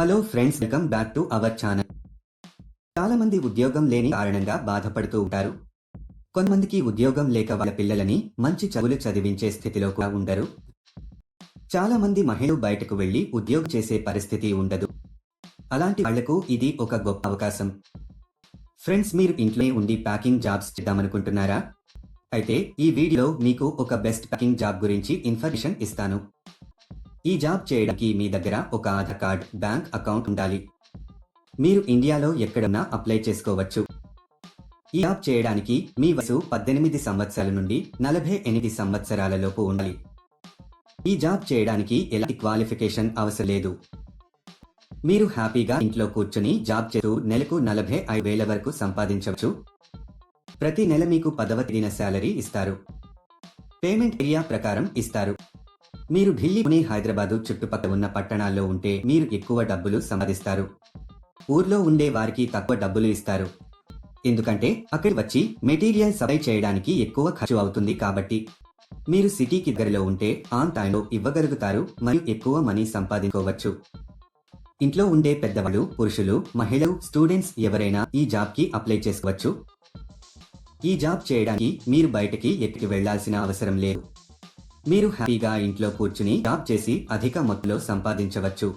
Hello friends welcome back to our channel. చాలా మంది ఉద్యోగం లేని కారణంగా బాధపడుతూ ఉంటారు. కొంతమందికి ఉద్యోగం లేక వాళ్ళ పిల్లలని మంచి చదువులు చదివించే స్థితిలో కూడా ఉండరు. చాలా మంది మహిళలు బయటకు వెళ్ళి ఉద్యోగం చేసే పరిస్థితి ఉండదు. అలాంటి వాళ్ళకు ఇది ఒక గొప్ప అవకాశం. ఫ్రెండ్స్ మీరు ఇంట్లోనే ఉండి ప్యాకింగ్ జాబ్స్ చేద్దామనుకుంటున్నారా? అయితే ఈ వీడియోలో మీకు ఒక బెస్ట్ ప్యాకింగ్ జాబ్ గురించి ఇన్ఫర్మేషన్ ఇస్తాను. ఈ జాబ్ చేయడానికి మీ దగ్గర ఒక ఆధార్ కార్డ్ బ్యాంక్ అకౌంట్ ఉండాలి. మీరు ఇండియాలో ఎక్కడన్నా అప్లై చేసుకోవచ్చు. ఈ జాబ్ చేయడానికి మీ వయసు పద్దెనిమిది సంవత్సరాల నుండి నలభై ఎనిమిది సంవత్సరాలలోపు ఉండాలి. ఈ జాబ్ చేయడానికి ఎలాంటి క్వాలిఫికేషన్ అవసరం లేదు. మీరు హ్యాపీగా ఇంట్లో కూర్చుని జాబ్ చేస్తూ నెలకు నలభై ఐదు వేల వరకు సంపాదించవచ్చు. ప్రతి నెల మీకు పదవ తేదీన శాలరీ ఇస్తారు. పేమెంట్ ఏరియా ప్రకారం ఇస్తారు. మీరు ఢిల్లీ పుణే హైదరాబాదు చుట్టుపక్కల ఉన్న పట్టణాల్లో ఉంటే మీరు ఎక్కువ డబ్బులు సంపాదిస్తారు. ఊర్లో ఉండే వారికి తక్కువ డబ్బులు ఇస్తారు. ఎందుకంటే అక్కడి వచ్చి మెటీరియల్ సప్లై చేయడానికి ఎక్కువ ఖర్చు అవుతుంది కాబట్టి. మీరు సిటీకి దగ్గరలో ఉంటే ఆన్ టైంలో ఇవ్వగలుగుతారు మరియు ఎక్కువ మనీ సంపాదించుకోవచ్చు. ఇంట్లో ఉండే పెద్దవాళ్ళు పురుషులు మహిళలు స్టూడెంట్స్ ఎవరైనా ఈ జాబ్కి అప్లై చేసుకోవచ్చు. ఈ జాబ్ చేయడానికి మీరు బయటకి ఎక్కడికి వెళ్ళాల్సిన అవసరం లేదు. మీరు హ్యాపీగా ఇంట్లో కూర్చుని జాబ్ చేసి అధిక మొత్తంలో సంపాదించవచ్చు.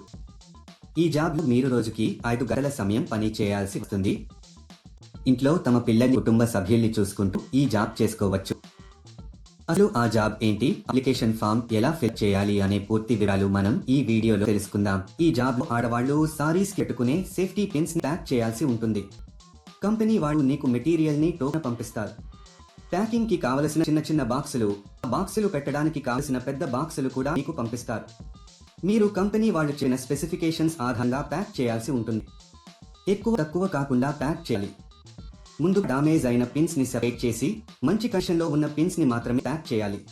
ఈ జాబ్ మీరు రోజుకి ఐదు గంటల సమయం పని చేయాల్సి వస్తుంది. ఇంట్లో తమ పిల్లల కుటుంబ సభ్యుల్ని చూసుకుంటూ ఈ జాబ్ చేసుకోవచ్చు. అసలు ఆ జాబ్ ఏంటి? అప్లికేషన్ ఫామ్ ఎలా ఫిల్ చేయాలి అనే పూర్తి వివరాలు మనం ఈ వీడియోలో తెలుసుకుందాం. ఈ జాబ్ ఆడవాళ్ళు సారీస్ పెట్టుకునే సేఫ్టీ పిన్స్ ప్యాక్ చేయాల్సి ఉంటుంది. కంపెనీ వాళ్ళు నీకు మెటీరియల్ని టోకెన్ పంపిస్తారు. ప్యాకింగ్కి కావలసిన చిన్న చిన్న బాక్సులు. ఆ బాక్సులు పెట్టడానికి కావలసిన పెద్ద బాక్సులు కూడా మీకు పంపిస్తారు. మీరు కంపెనీ వాళ్ళు చిన్న స్పెసిఫికేషన్స్ ఆధారంగా ప్యాక్ చేయాల్సి ఉంటుంది. ఎక్కువ తక్కువ కాకుండా ప్యాక్ చేయాలి. ముందు డామేజ్ అయిన పిన్స్ని సెపరేట్ చేసి మంచి కండిషన్ ఉన్న పిన్స్ని మాత్రమే ప్యాక్ చేయాలి.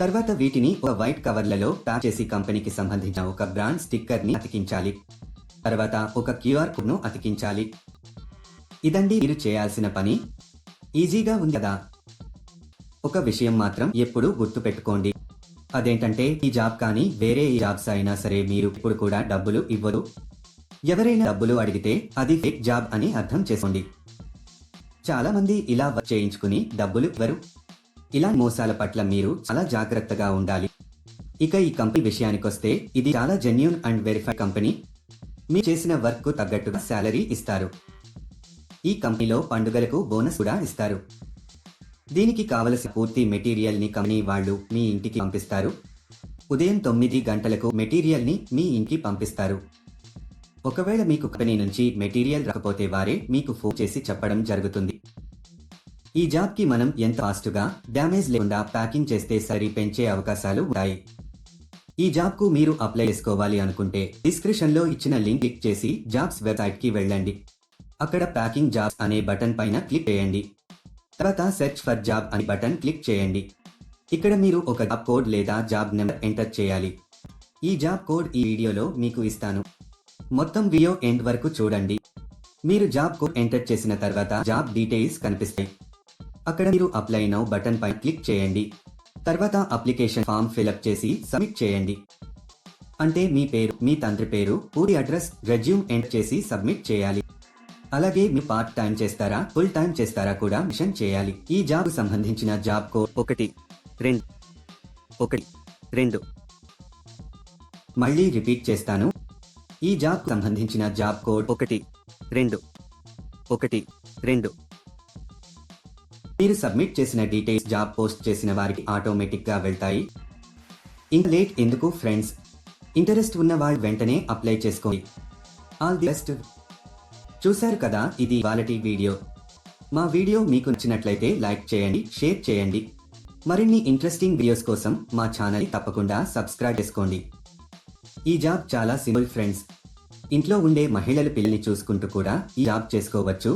తర్వాత వీటిని ఒక వైట్ కవర్లలో ప్యాక్ చేసి కంపెనీకి సంబంధించిన ఒక బ్రాండ్ స్టిక్కర్ని అతికించాలి. తర్వాత ఒక క్యూఆర్ కోడ్ను అతికించాలి. ఇదండి మీరు చేయాల్సిన పని. ఈజీగా ఉంది కదా. ఒక విషయం మాత్రం ఎప్పుడూ గుర్తు పెట్టుకోండి అదేంటంటే ఈ జాబ్ కానీ వేరే ఈ జాబ్స్ అయినా సరే మీరు ఇప్పుడు కూడా డబ్బులు ఇవ్వరు ఎవరైనా డబ్బులు అడిగితే అది ఫేక్ జాబ్ అని అర్థం చేసుకోండి. చాలా మంది ఇలా వర్క్ చేయించుకుని డబ్బులు ఇవ్వరు. ఇలా మోసాల పట్ల మీరు చాలా జాగ్రత్తగా ఉండాలి. ఇక ఈ కంపెనీ విషయానికొస్తే ఇది చాలా జెన్యున్ అండ్ వెరిఫైడ్ కంపెనీ మీరు చేసిన వర్క్కు తగ్గట్టుగా శాలరీ ఇస్తారు. ఈ కంపెనీలో పండుగలకు బోనస్ కూడా ఇస్తారు. దీనికి కావలసిన పూర్తి మెటీరియల్ని కంపెనీ వాళ్ళు మీ ఇంటికి పంపిస్తారు. ఉదయం తొమ్మిది గంటలకు మెటీరియల్ని మీ ఇంటికి పంపిస్తారు. ఒకవేళ మీకు కంపెనీ నుంచి మెటీరియల్ రాకపోతే వారే మీకు ఫోన్ చేసి చెప్పడం జరుగుతుంది. ఈ జాబ్కి మనం ఎంత ఫాస్ట్గా డ్యామేజ్ లేకుండా ప్యాకింగ్ చేస్తే సరి పెంచే అవకాశాలు ఉంటాయి. ఈ జాబ్కు మీరు అప్లై చేసుకోవాలి అనుకుంటే డిస్క్రిప్షన్లో ఇచ్చిన లింక్ క్లిక్ చేసి జాబ్స్ వెబ్సైట్కి వెళ్ళండి. అక్కడ ప్యాకింగ్ జాబ్స్ అనే బటన్ పైన క్లిక్ చేయండి. తర్వాత సెర్చ్ ఫర్ జాబ్ అనే బటన్ క్లిక్ చేయండి. ఇక్కడ మీరు ఒక జాబ్ కోడ్ లేదా జాబ్ నెంబర్ ఎంటర్ చేయాలి. ఈ జాబ్ కోడ్ ఈ వీడియోలో మీకు ఇస్తాను. మొత్తం వీడియో ఎండ్ వరకు చూడండి. మీరు జాబ్ కోడ్ ఎంటర్ చేసిన తర్వాత జాబ్ డీటెయిల్స్ కనిపిస్తాయి. అక్కడ మీరు అప్లై నౌ బటన్ పై క్లిక్ చేయండి. తర్వాత అప్లికేషన్ ఫామ్ ఫిలప్ చేసి సబ్మిట్ చేయండి. అంటే మీ పేరు మీ తండ్రి పేరు పూరి అడ్రస్ రెజ్యూమ్ ఎంటర్ చేసి సబ్మిట్ చేయాలి. అలాగే మీ పార్ట్ టైం చేస్తారా? ఫుల్ టైం చేస్తారా కూడా మిషన్ చేయాలి. ఈ జాబ్ సంబంధించిన జాబ్ కోడ్ ఒకటి రెండు ఒకటి రెండు. మళ్ళీ రిపీట్ చేస్తాను. ఈ జాబ్ సంబంధించిన జాబ్ కోడ్ ఒకటి రెండు ఒకటి రెండు. మీరు సబ్మిట్ చేసిన డీటెయిల్స్ జాబ్ పోస్ట్ చేసిన వారికి ఆటోమేటిక్గా వెళ్తాయి. ఇంకా లేట్ ఎందుకు ఫ్రెండ్స్? ఇంటరెస్ట్ ఉన్న వాళ్ళు వెంటనే అప్లై చేసుకోండి. All the best. చూశారు కదా ఇది వాలటి వీడియో. మా వీడియో మీకు నచ్చినట్లయితే లైక్ చేయండి షేర్ చేయండి. మరిన్ని ఇంట్రెస్టింగ్ వీడియోస్ కోసం మా ఛానల్ తప్పకుండా సబ్స్క్రైబ్ చేసుకోండి. ఈ జాబ్ చాలా సింపుల్ ఫ్రెండ్స్. ఇంట్లో ఉండే మహిళలు పిల్లల్ని చూసుకుంటూ కూడా ఈ జాబ్ చేసుకోవచ్చు.